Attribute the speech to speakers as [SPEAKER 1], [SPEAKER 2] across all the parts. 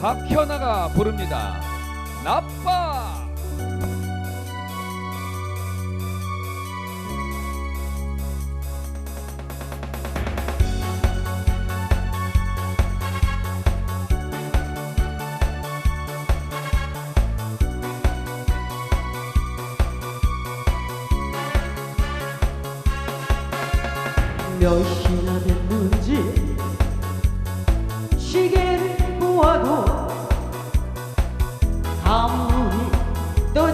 [SPEAKER 1] 박현아가 부릅니다. 나빠!
[SPEAKER 2] 몇 시나 됐는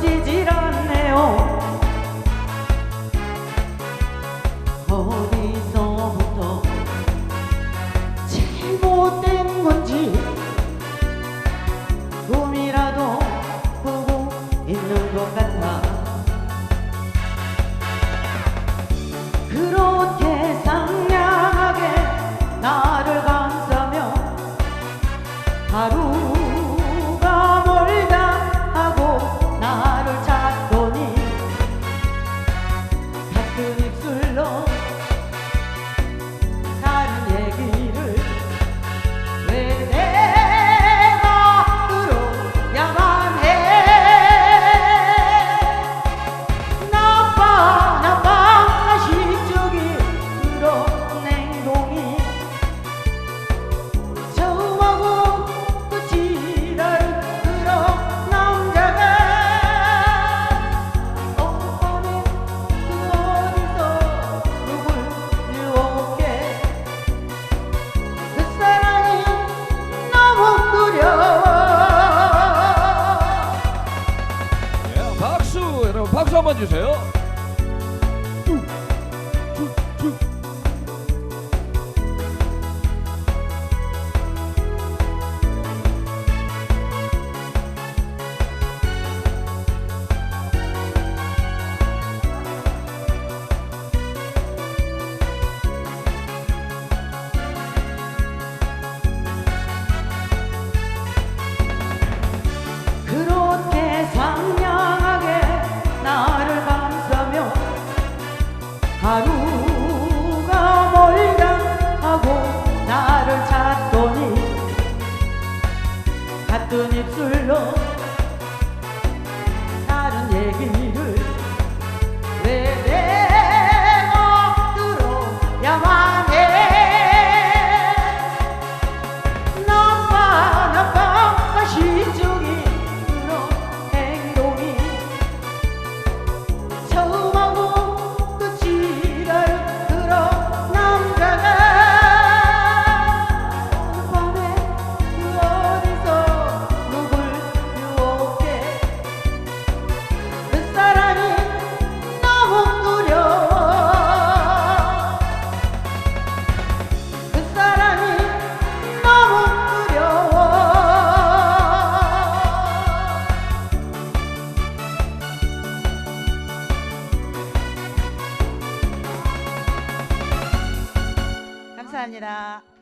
[SPEAKER 2] 지질 않네요. 어디서부터 잘못된 건지 꿈이라도 보고 있는 것 같아 그렇게 상냥하게 나를 감싸며 하루
[SPEAKER 1] 잡아주세요.
[SPEAKER 2] 아픈 입술로 감니 다.